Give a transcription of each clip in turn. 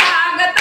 da Agatha. Tá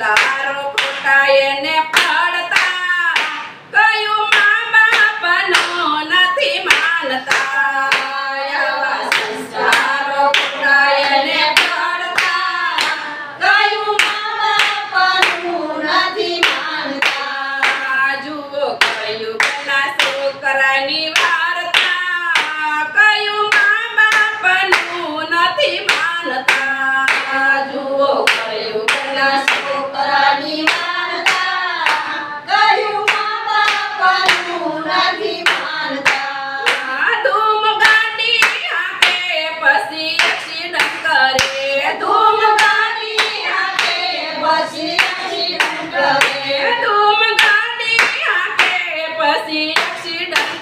લારો ખોટા એને પાડતા, કયું મા બાપનો નથી માનતા. છોકરાની વાર્તા, કયું મા બાપનું નથી માનતા.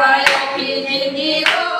Bye, Pinky Boy.